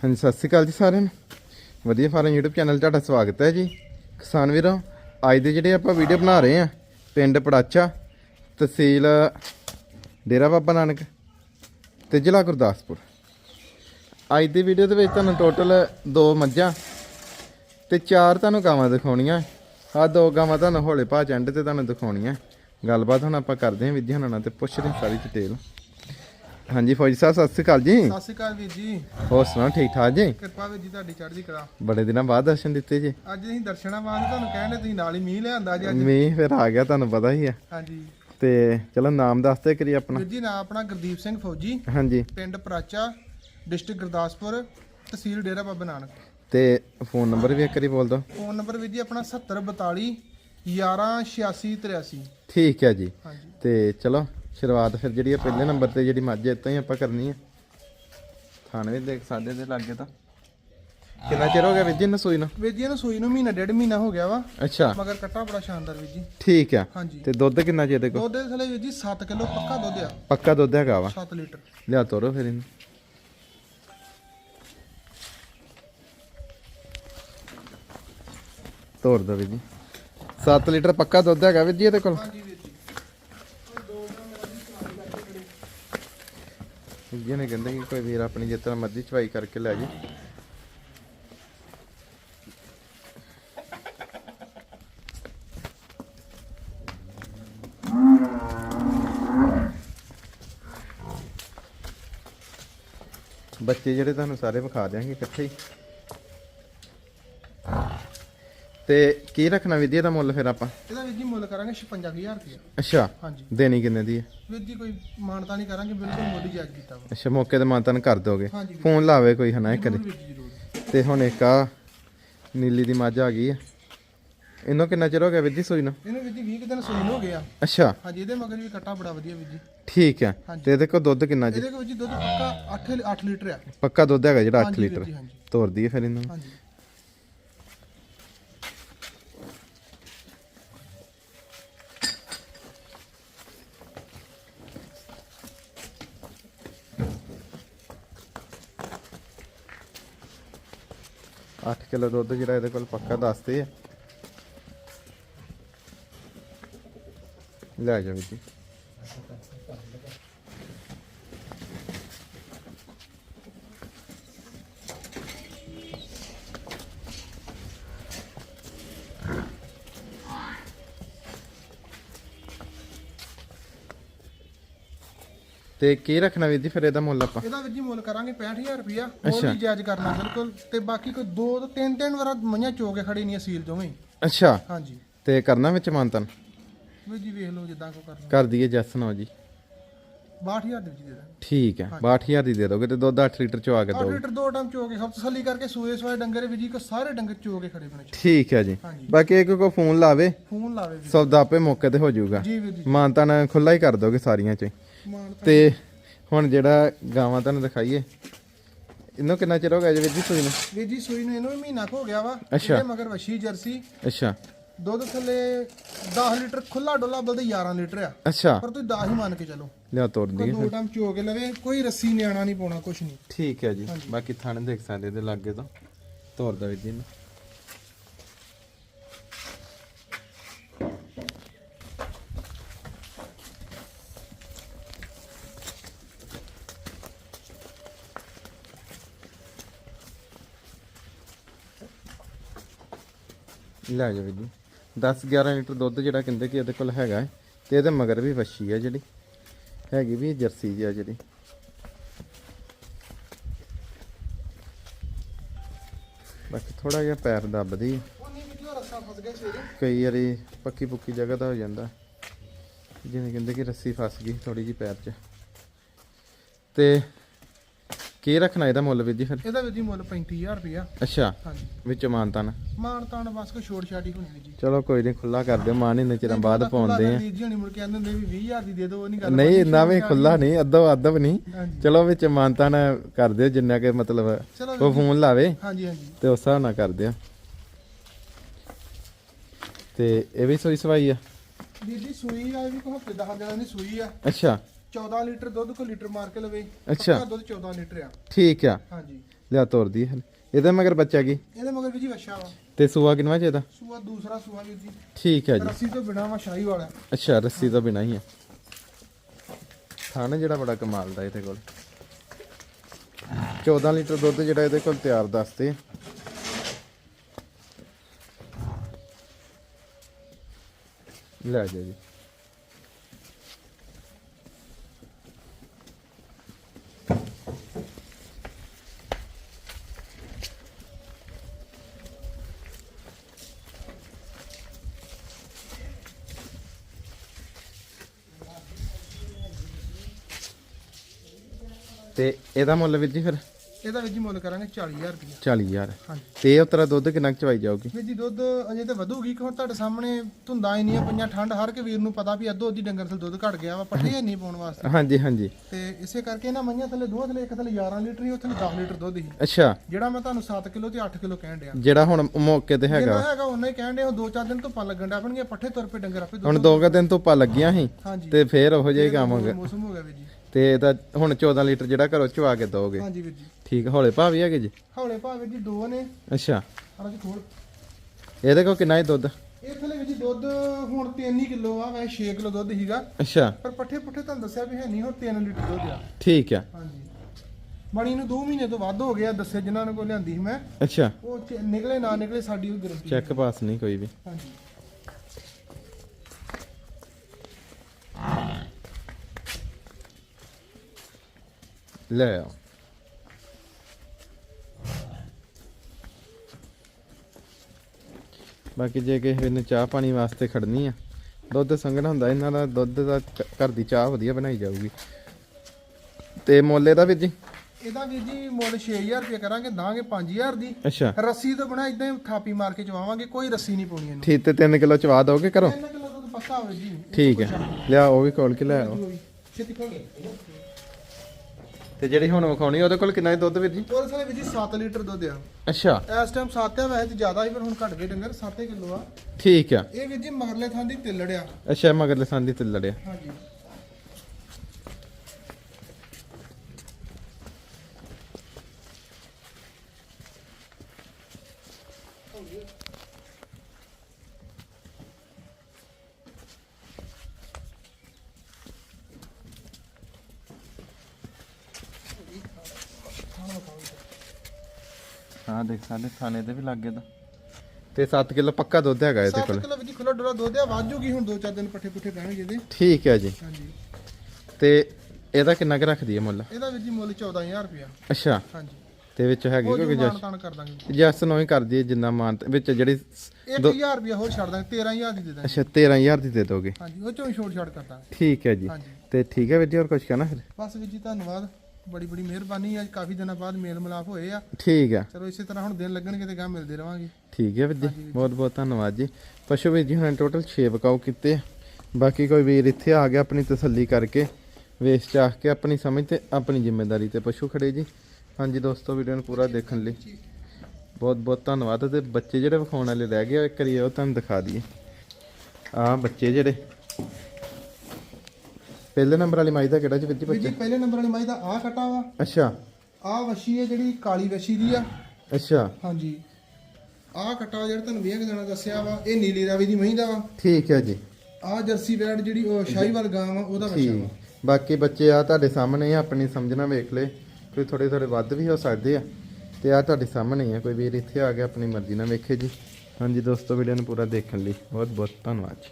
ਹਾਂਜੀ, ਸਤਿ ਸ਼੍ਰੀ ਅਕਾਲ ਜੀ ਸਾਰਿਆਂ ਨੂੰ। ਵਧੀਆ ਫਾਰਮ YouTube ਚੈਨਲ ਤੁਹਾਡਾ ਸਵਾਗਤ ਹੈ ਜੀ। ਕਿਸਾਨ ਵੀਰੋ, ਅੱਜ ਦੇ ਜਿਹੜੇ ਆਪਾਂ ਵੀਡੀਓ ਬਣਾ ਰਹੇ ਆ ਪਿੰਡ ਪੜਾਚਾ, ਤਹਿਸੀਲ ਡੇਰਾ ਬਾਬਾ ਨਾਨਕ ਤੇ ਜ਼ਿਲ੍ਹਾ ਗੁਰਦਾਸਪੁਰ। ਅੱਜ ਦੀ ਵੀਡੀਓ ਦੇ ਵਿੱਚ ਤੁਹਾਨੂੰ ਟੋਟਲ ਦੋ ਮੱਝਾਂ ਤੇ ਚਾਰ ਤੁਹਾਨੂੰ ਗਾਵਾਂ ਦਿਖਾਉਣੀਆਂ। ਆ ਦੋ ਗਾਵਾਂ ਤੁਹਾਨੂੰ ਹੌਲੇ ਭਾਅ ਚੰਡ ਤੇ ਤੁਹਾਨੂੰ ਦਿਖਾਉਣੀਆਂ। ਗੱਲਬਾਤ ਹੁਣ ਆਪਾਂ ਕਰਦੇ ਹਾਂ ਵਿਧੀ ਹੁਣਾਂ ਨਾਲ ਤੇ ਪੁੱਛਦੇ ਹਾਂ ਸਾਰੀ ਡਿਟੇਲ ਹਾਂਜੀ ਫੌਜੀ ਸਾਹਿਬ ਸਤਿ ਸ਼੍ਰੀ ਅਕਾਲ ਜੀ। ਸਤਿ ਸ਼੍ਰੀ ਅਕਾਲ ਵੀਰ ਜੀ। ਹੋਰ ਸੁਣਾਓ ਠੀਕ ਠਾਕ ਜੀ? ਕਿਰਪਾ ਵੀਰ ਜੀ ਤੁਹਾਡੀ ਚੜ੍ਹਦੀ ਕਲਾ। ਬੜੇ ਦਿਨਾਂ ਬਾਅਦ ਦਰਸ਼ਨ ਦਿੱਤੇ ਜੀ। ਅੱਜ ਅਸੀਂ ਦਰਸ਼ਨਾਂ ਵਾਸਤੇ ਤੁਹਾਨੂੰ ਕਹਿੰਦੇ ਤੁਸੀਂ ਨਾਲ ਹੀ ਮੀਂਹ ਲਿਆਂਦਾ ਜੀ ਅੱਜ। ਮੀਂਹ ਫਿਰ ਆ ਗਿਆ ਤੁਹਾਨੂੰ ਪਤਾ ਹੀ ਆ। ਹਾਂਜੀ। ਤੇ ਚਲੋ ਨਾਮ ਦੱਸ ਤੇ ਕਰੀ ਆਪਣਾ। ਵੀਰ ਜੀ ਨਾਮ ਆਪਣਾ ਗੁਰਦੀਪ ਸਿੰਘ ਫੌਜੀ। ਹਾਂਜੀ। ਪਿੰਡ ਪਰਾਚਾ ਡਿਸਟ੍ਰਿਕਟ ਗੁਰਦਾਸਪੁਰ ਤਹਿਸੀਲ ਡੇਰਾ ਬਾਬਾ ਨਾਨਕ। ਤੇ ਫੋਨ ਨੰਬਰ ਵੀ ਇੱਕ ਵਾਰੀ ਬੋਲ ਦਿਓ। ਫੋਨ ਨੰਬਰ ਵੀਰ ਜੀ ਆਪਣਾ 7042 118683 ਠੀਕ ਹੈ ਜੀ। ਹਾਂਜੀ। ਤੇ ਚਲੋ ਸ਼ੁਰੂਆਤ ਫਿਰ ਜਿਹੜੀ ਆ ਪਹਿਲੇ ਨੰਬਰ ਤੇ ਜਿਹੜੀ ਮੱਝ ਇੱਥੋਂ ਹੀ ਆਪਾਂ ਕਰਨੀ ਹੈ। ਥਾਣੇ ਵੀ ਦੇਖ ਸਾਡੇ ਦੇ ਲੱਗੇ ਤਾਂ। ਕਿੰਨਾ ਚਿਰ ਹੋ ਗਿਆ ਵੀਰ ਜੀ ਇਹਨੂੰ ਸੂਈ ਨੂੰ? ਵੀਰ ਜੀ ਇਹਨੂੰ ਸੂਈ ਨੂੰ ਮਹੀਨਾ ਡੇਢ ਮਹੀਨਾ ਹੋ ਗਿਆ ਵਾ। ਅੱਛਾ। ਮਗਰ ਕੱਟਾ ਬੜਾ ਸ਼ਾਨਦਾਰ ਵੀਰ ਜੀ। ਠੀਕ ਆ। ਹਾਂਜੀ। ਤੇ ਦੁੱਧ ਕਿੰਨਾ ਜੀ ਇਹਦੇ ਕੋਲ? ਦੁੱਧ ਦੇ ਥਲੇ ਵੀਰ ਜੀ 7 ਕਿਲੋ ਪੱਕਾ ਦੁੱਧ ਆ। ਪੱਕਾ ਦੁੱਧ ਹੈਗਾ ਵਾ। 7 ਲੀਟਰ। ਲਿਆ ਤੋਰੋ ਫਿਰ ਇਹਨੂੰ। ਤੋਰ ਦੋ ਵੀਰ ਜੀ। 7 ਲੀਟਰ ਪੱਕਾ ਦੁੱਧ ਹੈਗਾ ਵੀਰ ਜੀ ਇਹਦੇ ਕੋਲ? ਹਾਂਜੀ ਵੀਰ ਕਹਿੰਦੇ ਕਿ ਕੋਈ ਵੀਰ ਆਪਣੀ ਜਿਸ ਤਰ੍ਹਾਂ ਮਰਜ਼ੀ ਚਵਾਈ ਕਰਕੇ ਲੈ ਜੇ। ਬੱਚੇ ਜਿਹੜੇ ਤੁਹਾਨੂੰ ਸਾਰੇ ਵਿਖਾ ਦਿਆਂਗੇ ਇਕੱਠੇ ਹੀ। ਤੇ ਕੀ ਰੱਖਣਾ ਜੀ ਇਹਦਾ ਮੁੱਲ ਫਿਰ ਆਪਾਂ? ਇਹਦਾ ਵੀਰ ਜੀ ਮੁੱਲ ਕਰਾਂਗੇ 56000 ਰੁਪਇਆ। ਅੱਛਾ ਹਾਂਜੀ। ਦੇਣੀ ਕਿੰਨੇ ਦੀ ਹੈ? ਵੀਰ ਜੀ ਕੋਈ ਮਾਨਤਾ ਨਹੀਂ ਕਰਾਂਗੇ ਬਿਲਕੁਲ ਮੋਢੀ ਜਾਇਜ਼ ਕੀਤਾ ਵਾ। ਅੱਛਾ ਮੌਕੇ ਤੇ ਮਾਤਨ ਕਰ ਦੋਗੇ ਹਾਂਜੀ ਫੋਨ ਲਾਵੇ ਕੋਈ ਹਨਾ ਇੱਕ ਜ਼ਰੂਰ ਵਾਰੀ। ਵੀਰ ਜੀ ਜ਼ਰੂਰ। ਤੇ ਹੁਣ ਇੱਕ ਆ ਨੀਲੀ ਦੀ ਮੱਝ ਆ ਗਈ ਹੈ ਇਹਨੂੰ ਕਿੰਨਾ ਚਿਰ ਹੋ ਗਿਆ ਜੀ ਸੂਈ ਨੂੰ? ਇਹਨੂੰ ਵੀਰ ਜੀ 20 ਕੁ ਦਿਨ ਸੂਈ ਹੋ ਗਿਆ। ਅੱਛਾ। ਹਾਂਜੀ ਇਹਦੇ ਮਗਰ ਵੀ ਕੱਟਾ ਬੜਾ ਵਧੀਆ ਵੀਰ ਜੀ। ਠੀਕ ਹੈ। ਤੇ ਇਹਦੇ ਕੋਲ ਦੁੱਧ ਕਿੰਨਾ ਜੀ? ਇਹਦੇ ਕੋਲ ਵੀਰ ਜੀ ਦੁੱਧ ਪੱਕਾ 8 8 ਲੀਟਰ ਆ। ਪੱਕਾ ਦੁੱਧ ਹੈਗਾ ਜਿਹੜਾ 8 ਹਾਂਜੀ ਵੀਰ ਲੀਟਰ। ਜੀ, ਹਾਂਜੀ। ਤੋਰ ਦਈਏ ਫਿਰ ਇਹਨੂੰ। ਹਾਂਜੀ। ਅੱਠ ਕਿਲੋ ਦੁੱਧ ਜਿਹੜਾ ਇਹਦੇ ਕੋਲ ਪੱਕਾ ਦੱਸਦੇ ਆ। ਲੈ ਜਾ ਵੀਰ ਜੀ। ਤੇ ਕੀ ਰੱਖਣਾ ਵੀਰ ਜੀ ਫਿਰ ਇਹਦਾ ਮੁੱਲ ਆਪਾਂ? ਇਹਦਾ ਵੀਰ ਜੀ ਮੁੱਲ ਕਰਾਂਗੇ 65000 ਰੁਪਇਆ ਹੋਰ। ਵੀ ਜਾਇਜ਼ ਕਰਨਾ ਬਿਲਕੁਲ। ਤੇ ਬਾਕੀ ਕੋਈ ਦੋ ਤੋਂ ਤਿੰਨ ਤਿੰਨ ਵਾਰ ਮਈਆਂ ਚੋ ਕੇ ਖੜੀ ਨਹੀਂ ਸੀਲ ਦੋਵੇਂ। ਅੱਛਾ। ਹਾਂਜੀ। ਤੇ ਕਰਨਾ ਵਿੱਚ ਮਾਨਤਨ? ਵੀਰ ਜੀ ਵੇਖ ਲਓ ਜਿੱਦਾਂ ਕੋ ਕਰਨਾ। ਕਰ ਦਈਏ ਜੱਸ ਨਾ ਜੀ। 62000 ਦੇ ਵਿੱਚ ਦੇ ਦਾਂਗੇ। ਠੀਕ ਹੈ। 62000 ਦੀ ਦੇ ਦੋਗੇ ਤੇ ਦੁੱਧ 8 ਲੀਟਰ ਚਵਾ ਕੇ 8 ਦੋਗੇ ਲੀਟਰ ਦੋ ਟਾਈਮ ਚੋ ਕੇ ਸਭ ਤਸੱਲੀ ਕਰਕੇ ਸੂਏ ਸਵਾਏ ਡੰਗਰ ਵੀਰ ਜੀ ਕੋ ਸਾਰੇ ਡੰਗਰ ਚੋ ਕੇ ਖੜੇ ਬਣੇ ਠੀਕ ਹੈ ਜੀ। ਬਾਕੀ ਇੱਕ ਕੋ ਫੋਨ ਲਾਵੇ। ਫੋਨ ਲਾਵੇ ਸੌਦਾ ਆਪੇ ਮੌਕੇ ਤੇ ਹੋ ਜਾਊਗਾ। ਜੀ ਵੀਰ ਜੀ। ਮਾਨਤਨ ਖੁੱਲਾ ਹੀ ਕਰ ਦੋਗੇ ਸਾਰੀਆਂ ਚ ਤੇ ਹੁਣ ਜਿਹੜਾ ਗਾਵਾਂ ਤੁਹਾਨੂੰ ਦਿਖਾਈਏ ਇਹਨੂੰ ਕਿੰਨਾ ਚਿਰ ਹੋ ਗਿਆ ਜੀ ਵੀਰ ਜੀ ਸੂਈ ਨੂੰ? ਵੀਰ ਜੀ ਸੂਈ ਨੂੰ ਇਹਨੂੰ ਵੀ ਮਹੀਨਾ ਕੁ ਹੋ ਗਿਆ ਵਾ। ਅੱਛਾ। ਇਹਦੇ ਮਗਰ ਵਸ਼ੀ ਜਰਸੀ। ਅੱਛਾ। ਦੁੱਧ ਥੱਲੇ 10 ਲੀਟਰ ਖੁੱਲਾ ਡੋਲਾ ਬਲਦੇ 11 ਲੀਟਰ ਆ। ਅੱਛਾ। ਪਰ ਤੁਸੀਂ 10 ਹੀ ਮੰਨ ਕੇ ਚੱਲੋ। ਲਿਆ ਤੋੜ ਕੋਈ ਦਈਏ ਦੋ ਟਾਈਮ ਚੋ ਕੇ ਲਵੇ ਕੋਈ ਰੱਸੀ ਨਿਆਣਾ ਨਹੀਂ ਪਾਉਣਾ ਕੁਛ ਨਹੀਂ। ਠੀਕ ਹੈ ਜੀ। ਬਾਕੀ ਥਾਣੇ ਦੇਖ ਸਕਦੇ ਇਹਦੇ ਲਾਗੇ ਤੋਂ। ਤੋੜ ਦਾ ਵੀਰ ਜੀ ਨੂੰ ਲੈ ਜਾ ਵੀਰ ਜੀ। 10 11 ਲੀਟਰ ਦੁੱਧ ਜਿਹੜਾ ਕਹਿੰਦੇ ਕਿ ਇਹਦੇ ਕੋਲ ਹੈਗਾ ਹੈ ਤੇ ਇਹਦੇ ਮਗਰ ਵੀ ਵੱਛੀ ਹੈ ਜਿਹੜੀ। ਹੈਗੀ ਵੀ ਜਰਸੀ ਜੀ ਆ ਜਿਹੜੀ। ਬਾਕੀ ਥੋੜਾ ਜਿਹਾ ਪੈਰ ਦੱਬਦੀ। ਕਈ ਵਾਰੀ ਪੱਕੀ ਪੁੱਕੀ ਜਗ੍ਹਾ ਦਾ ਹੋ ਜਾਂਦਾ। ਜਿਵੇਂ ਕਹਿੰਦੇ ਕਿ ਰੱਸੀ ਫਸ ਗਈ ਥੋੜੀ ਜੀ ਪੈਰ 'ਚ। ਤੇ ਕੀ ਰੱਖਣਾ ਇਹਦਾ ਮੁੱਲ ਵੀਰ ਜੀ ਫਿਰ? ਇਹਦਾ ਵੀਰ ਜੀ ਮੁੱਲ 35000 ਰੁਪਇਆ। ਅੱਛਾ ਹਾਂਜੀ। ਵਿੱਚ ਮਾਨਤਾਨ। ਮਾਨ ਤਾਨ ਬਸ ਕੋਈ ਛੋੜ ਛਾੜੀ ਹੋਣੀ ਵੀਰ ਜੀ। ਚਲੋ ਕੋਈ ਨਹੀਂ ਖੁੱਲਾ ਕਰ ਦਿਓ ਮਾਨ ਇੰਨੇ ਚਿਰਾਂ ਬਾਅਦ ਪਾਉਂਦੇ ਆ। ਵੀਰ ਜੀ ਹਣੀ ਮੁੜ ਕੇ ਆਂਦੇ ਹੁੰਦੇ ਵੀ 20000 ਦੀ ਦੇ ਦਿਓ ਉਹ ਨਹੀਂ ਗੱਲ ਨਹੀਂ ਇੰਨਾ ਵੀ ਖੁੱਲਾ ਨਹੀਂ। ਅੱਧੋ ਅੱਧਵ ਨਹੀਂ। ਹਾਂਜੀ। ਚਲੋ ਵਿੱਚ ਮਾਨਤਾਨ ਕਰ ਦਿਓ ਜਿੰਨਾ ਕਿ ਮਤਲਬ ਚਲੋ ਉਹ ਫੋਨ ਲਾਵੇ ਹਾਂਜੀ ਹਾਂਜੀ। ਤੇ ਉਸ ਹਿਸਾਬ ਨਾਲ ਕਰ ਦਿਓ। ਤੇ ਇਹ ਵੀ ਸੋਈ ਸਵਾਈ ਆ? ਵੀਰ ਜੀ ਸੂਈ ਆ ਇਹ ਵੀ ਕੋਈ ਹਫ਼ਤੇ 10 ਦਿਨਾਂ ਦੀ ਸੂਈ ਆ। ਅੱਛਾ। 14 ਲੀਟਰ ਦੁੱਧ ਕੋ ਲੀਟਰ ਮਾਰ ਕੇ ਲਵੇ। ਅੱਛਾ। ਪੱਕਾ ਦੁੱਧ 14 ਲੀਟਰ ਆ। ਠੀਕ ਆ। ਹਾਂਜੀ। ਲਿਆ ਤੋਰਦੀ ਹੈ। ਇਹਦੇ ਮਗਰ ਬੱਚਾ ਕੀ? ਇਹਦੇ ਮਗਰ ਵੀ ਜੀ ਵਛਾ ਵਾ। ਤੇ ਸੂਆ ਕਿੰਨਾ ਚਾਹੀਦਾ ਸੂਆ ਦੂਸਰਾ ਸੂਆ ਵੀ ਜੀ। ਠੀਕ ਹੈ ਜੀ। ਰੱਸੀ ਤੋਂ ਬਿਨਾ ਵਾ ਸ਼ਾਹੀ ਵਾਲਾ। ਅੱਛਾ ਰੱਸੀ ਤੋਂ ਬਿਨਾ ਹੀ ਆ। ਥਾਣਾ ਜਿਹੜਾ ਬੜਾ ਕਮਾਲ ਦਾ ਇਹਦੇ ਕੋਲ। 14 ਲੀਟਰ ਦੁੱਧ ਜਿਹੜਾ ਇਹਦੇ ਕੋਲ ਤਿਆਰ ਦੱਸਦੇ। ਲੈ ਜਾ ਜੀ। ਤੇ ਇਹਦਾ ਮੁੱਲ ਵੀਰ ਜੀ ਫਿਰ? ਇਹਦਾ ਵੀ ਜੀ ਮੁੱਲ ਕਰਾਂਗੇ 40000 ਰੁਪਏ 40000 ਹਾਂਜੀ। ਤੇ ਇਹ ਉਤਰਾ ਦੁੱਧ ਕਿੰਨਾ ਕੁ ਚਵਾਈ ਜਾਊਗੀ? ਵੀ ਜੀ ਦੁੱਧ ਅਜੇ ਤੇ ਵਧੂਗੀ ਕਿਉਂ ਤੁਹਾਡੇ ਸਾਹਮਣੇ ਧੁੰਦਾਂ ਇੰਨੀਆਂ ਪਈਆਂ ਠੰਡ ਹਰ ਕੇ ਵੀਰ ਨੂੰ ਪਤਾ ਵੀ ਅੱਧੋ ਅੱਧੀ ਡੰਗਰ ਥੱਲੇ ਦੁੱਧ ਘਟ ਗਿਆ ਵਾ ਪੱਠੇ ਹੈ ਨਹੀਂ ਪਾਉਣ ਵਾਸਤੇ। ਹਾਂਜੀ ਹਾਂਜੀ। ਤੇ ਇਸੇ ਕਰਕੇ ਨਾ ਮਈਆਂ ਥੱਲੇ ਦੋਹਾਂ ਥੱਲੇ ਇੱਕ ਥੱਲੇ 11 ਲੀਟਰ ਹੀ ਉੱਥੇ 10 ਲੀਟਰ ਦੁੱਧ ਹੀ ਅੱਛਾ। ਜਿਹੜਾ ਮੈਂ ਤੁਹਾਨੂੰ 7 ਕਿਲੋ ਤੇ 8 ਕਿਲੋ ਕਹਿਣ ਡਿਆ। ਜਿਹੜਾ ਹੁਣ ਮੌਕੇ ਤੇ ਹੈਗਾ। ਜਿੰਨਾ ਹੈਗਾ ਉਹਨਾਂ ਹੀ ਕਹਿਣ ਡਿਆ ਉਹ ਦੋ ਚਾਰ ਦਿਨ ਧੁੱਪਾਂ ਲੱਗਣ ਡਿਆ ਪਣਗੇ ਪੱਠੇ ਤੁਰ ਪਏ ਡੰਗਰ ਆਪੇ ਦੁੱਧ ਹੁਣ ਦੋ ਕੁ ਦਿਨ ਧੁੱਪਾਂ ਲੱਗੀਆਂ ਸੀ ਹਾਂਜੀ। ਤੇ ਫੇਰ ਉਹੋ ਜਿਹਾ ਹੀ ਕੰਮ ਹੋ ਗਿਆ। ਮੌਸਮ ਹੋ ਗਿਆ ਵੀਰ ਜੀ। ਤੇ ਇਹਦਾ ਹੁਣ 14 ਲੀਟਰ ਜਿਹੜਾ ਘਰੋਂ ਚਵਾ ਕੇ ਦੋਗੇ ਹਾਂਜੀ ਵੀਰ ਜੀ। ਠੀਕ ਹੌਲੇ ਭਾਅ ਵੀ ਹੈਗੇ ਜੀ? ਹੌਲੇ ਭਾਵੇਂ ਜੀ ਦੋ ਨੇ। ਅੱਛਾ। ਹਰਾਂ ਜੀ ਖੋਲ ਇਹਦੇ ਕੋਲ ਕਿੰਨਾ ਹੀ ਦੁੱਧ? ਇਹ ਥੱਲੇ ਵੀ ਜੀ ਦੁੱਧ ਹੁਣ 3 ਕਿਲੋ ਆ ਵੈਸੇ 6 ਕਿਲੋ ਦੁੱਧ ਹੀਗਾ ਅੱਛਾ। ਪਰ ਪੱਠੇ ਪੁੱਠੇ ਤੁਹਾਨੂੰ ਦੱਸਿਆ ਵੀ ਹੈ ਨਹੀਂ ਹੁਣ 3 ਲੀਟਰ ਦੁੱਧ ਆ। ਠੀਕ ਆ। ਹਾਂਜੀ। ਮਣੀ ਨੂੰ 2 ਮਹੀਨੇ ਤੋਂ ਵੱਧ ਹੋ ਗਿਆ ਦੱਸੇ ਜਿਨ੍ਹਾਂ ਨੇ ਕੋਲ ਲਿਆਂਦੀ ਸੀ ਮੈਂ। ਅੱਛਾ। ਉਹ ਚ- ਨਿਕਲੇ ਨਾ ਨਿਕਲੇ ਸਾਡੀ ਉਹ ਗਰੰਟੀ ਚੈੱਕ ਪਾਸ ਨਹੀਂ ਕੋਈ ਵੀ। ਹਾਂਜੀ। ਲੈ ਆਓ ਬਾਕੀ ਜੇ ਕਿਸੇ ਨੇ ਚਾਹ ਪਾਣੀ ਵਾਸਤੇ ਖੜਨੀ ਆ ਦੁੱਧ ਸੰਘਣਾ ਹੁੰਦਾ ਇਹਨਾਂ ਦਾ ਦੁੱਧ ਦਾ ਘਰ ਦੀ ਚਾਹ ਵਧੀਆ ਬਣਾਈ ਜਾਊਗੀ। ਤੇ ਮੁੱਲ ਇਹਦਾ ਵੀਰ ਜੀ? ਇਹਦਾ ਵੀਰ ਜੀ ਮੁੱਲ 6000 ਰੁਪਏ ਕਰਾਂਗੇ ਦਾਂਗੇ 5000 ਦੀ। ਅੱਛਾ। ਰੱਸੀ ਤੋਂ ਬਣਾ ਇਦਾਂ ਥਾਪੀ ਮਾਰ ਕੇ ਚਵਾਵਾਂਗੇ ਕੋਈ ਰੱਸੀ ਨਹੀਂ ਪਾਉਣੀ ਇਹਨੂੰ। ਠੀਕ ਤੇ 3 ਕਿਲੋ ਚਵਾ ਦੋਗੇ ਘਰੋਂ? 3 ਕਿਲੋ ਦੁੱਧ ਪੱਕਾ ਹੋਵੇ ਜੀ। ਠੀਕ ਹੈ। ਲਿਆ ਉਹ ਵੀ ਖੋਲ ਕੇ ਲੈ ਆਓ ਛੇਤੀ ਖੋਲ ਤੇ ਜਿਹੜੀ ਹੁਣ ਵਿਖਾਉਣੀ ਉਹਦੇ ਕੋਲ ਕਿੰਨਾ ਦੁੱਧ ਵੀਰ ਜੀ? ਉਹਦੇ ਸਾਲੇ ਵੀਰ ਜੀ 7 ਲੀਟਰ ਦੁੱਧ ਆ। ਅੱਛਾ। ਇਸ ਟਾਈਮ 7 ਆ ਵੈਸੇ ਤੇ ਜ਼ਿਆਦਾ ਸੀ ਪਰ ਹੁਣ ਘਟ ਗਏ ਡੰਗਰ 7 ਕਿਲੋ ਆ। ਠੀਕ ਆ। ਇਹ ਵੀਰ ਜੀ ਮਗਰਲੇ ਥਾਂ ਦੀ ਤਿੱਲੜਿਆ ਅੱਛਾ ਮਗਰ ਲਸਾਂਦੀ ਤੇ ਲੜਿਆ ਹਾਂਜੀ। ਹਾਂ ਦੇਖ ਸਾਡੇ ਥਾਣੇ ਤੇ ਵੀ ਲੱਗੇ ਤਾਂ। ਤੇ 7 ਕਿਲੋ ਪੱਕਾ ਦੁੱਧ ਹੈਗਾ ਇਹਦੇ 7 ਕੋਲ। ਕਿਲੋ ਵਿੱਚ ਖੁੱਲਾ ਡੋਲਾ ਦੁੱਧ ਆ ਵਾਜੂਗੀ ਹੁਣ 2-4 ਦਿਨ ਪੱਠੇ ਪੁੱਠੇ ਪੈਣਗੇ ਇਹਦੇ। ਠੀਕ ਹੈ ਜੀ। ਹਾਂਜੀ। ਤੇ ਇਹਦਾ ਕਿੰਨਾ ਕੁ ਰੱਖਦੀ ਹੈ ਮੁੱਲ? ਇਹਦਾ ਵੀਰ ਜੀ ਮੁੱਲ 14000 ਰੁਪਇਆ। ਅੱਛਾ। ਹਾਂਜੀ। ਤੇ ਵਿੱਚ ਹੈਗੀ ਕੋਈ ਜਸ ਕਰ ਦਾਂਗੇ। ਜਸ ਨੂੰ ਹੀ ਕਰ ਦਈਏ ਜਿੰਨਾ ਮਾਨ ਵਿੱਚ ਜਿਹੜੀ 1000 ਰੁਪਇਆ ਹੋਰ ਛੱਡ ਦਾਂਗੇ 13000 ਦੀ ਦੇ ਦਾਂਗੇ। ਅੱਛਾ 13000 ਦੀ ਦੇ ਦੋਗੇ। ਹਾਂਜੀ ਉਹ ਚੋਂ ਹੀ ਛੋੜ ਛਾੜ ਕਰ ਦਾਂਗੇ ਠੀਕ ਹੈ ਜੀ। ਹਾਂਜੀ। ਤੇ ਠੀਕ ਹੈ ਵੀਰ ਜੀ ਹੋਰ ਕੁਝ ਕਹਿਣਾ ਫਿਰ? ਬਸ ਵੀਰ ਜੀ ਧੰਨਵਾਦ। ਬੜੀ ਬੜੀ ਮਿਹਰਬਾਨੀ ਅੱਜ ਕਾਫੀ ਦਿਨਾਂ ਬਾਅਦ ਮੇਲ ਮਿਲਾਪ ਹੋਏ ਆ। ਠੀਕ ਆ। ਚਲੋ ਇਸੇ ਤਰ੍ਹਾਂ ਹੁਣ ਦਿਨ ਲੱਗਣਗੇ ਤੇ ਗਾਂ ਮਿਲਦੇ ਰਵਾਂਗੇ। ਠੀਕ ਹੈ ਵੀਰ ਜੀ। ਬਹੁਤ ਬਹੁਤ ਧੰਨਵਾਦ ਜੀ। ਪਸ਼ੂ ਵੀਰ ਜੀ ਹੁਣ ਟੋਟਲ 6 ਬਕਾਉ ਕੀਤੇ ਆ। ਬਾਕੀ ਕੋਈ ਵੀਰ ਇੱਥੇ ਆ ਗਿਆ ਆਪਣੀ ਤਸੱਲੀ ਕਰਕੇ ਵੇਚ ਚਾਹ ਕੇ ਆਪਣੀ ਸਮਝ ਤੇ ਆਪਣੀ ਜ਼ਿੰਮੇਵਾਰੀ ਤੇ ਪਸ਼ੂ ਖੜੇ ਜੀ। ਹਾਂਜੀ ਦੋਸਤੋ ਵੀਡੀਓ ਨੂੰ ਪੂਰਾ ਦੇਖਣ ਲਈ ਬਹੁਤ ਬਹੁਤ ਧੰਨਵਾਦ। ਤੇ ਬੱਚੇ ਜਿਹੜੇ ਵਿਖਾਉਣ ਵਾਲੇ ਰਹਿ ਗਏ ਇੱਕ ਵਾਰੀ ਉਹ ਤੁਹਾਨੂੰ ਦਿਖਾ ਦਈਏ। ਆ ਬੱਚੇ ਜਿਹੜੇ ਪਹਿਲੇ ਨੰਬਰ ਵਾਲੀ ਮਾਈ ਦਾ ਕਿਹੜਾ ਜੀ ਵੀਰ ਜੀ ਵੀਰ ਜੀ ਬੱਚਾ? ਪਹਿਲੇ ਨੰਬਰ ਵਾਲੀ ਮਾਈ ਦਾ ਆ ਕਟਾ ਵਾ। ਅੱਛਾ। ਆ ਵਸ਼ੀ ਹੈ ਜਿਹੜੀ ਕਾਲੀ ਵਸ਼ੀ ਦੀ ਆ। ਅੱਛਾ। ਹਾਂਜੀ। ਆ ਕਟਾ ਜਿਹੜਾ ਤੁਹਾਨੂੰ ਵੇਖ ਦੇਣਾ ਦੱਸਿਆ ਵਾ ਇਹ ਨੀਲੀ ਰਾਵੀ ਦੀ ਮਹੀਂ ਦਾ ਵਾ। ਠੀਕ ਹੈ ਜੀ। ਆ ਜਰਸੀ ਵੈੜ ਜਿਹੜੀ ਉਹ ਸ਼ਾਹੀਵਾਲ ਗਾਂ ਵਾ ਉਹਦਾ ਬੱਚਾ ਵਾ। ਠੀਕ। ਬਾਕੀ ਬੱਚੇ ਆ ਤੁਹਾਡੇ ਸਾਹਮਣੇ ਆ ਆਪਣੀ ਸਮਝਣਾ ਵੇਖ ਲੈ ਕੋਈ ਥੋੜੇ ਥੋੜੇ ਵੱਧ ਵੀ ਹੋ ਸਕਦੇ ਆ। ਤੇ ਆ ਤੁਹਾਡੇ ਸਾਹਮਣੇ ਆ ਕੋਈ ਵੀਰ ਇੱਥੇ ਆ ਗਿਆ ਆਪਣੀ ਮਰਜ਼ੀ ਨਾਲ ਵੇਖੇ ਜੀ। ਹਾਂਜੀ ਦੋਸਤੋ ਵੀਡੀਓ ਨੂੰ ਪੂਰਾ ਦੇਖਣ ਲਈ ਬਹੁਤ ਬਹੁਤ ਧੰਨਵਾਦ ਜੀ।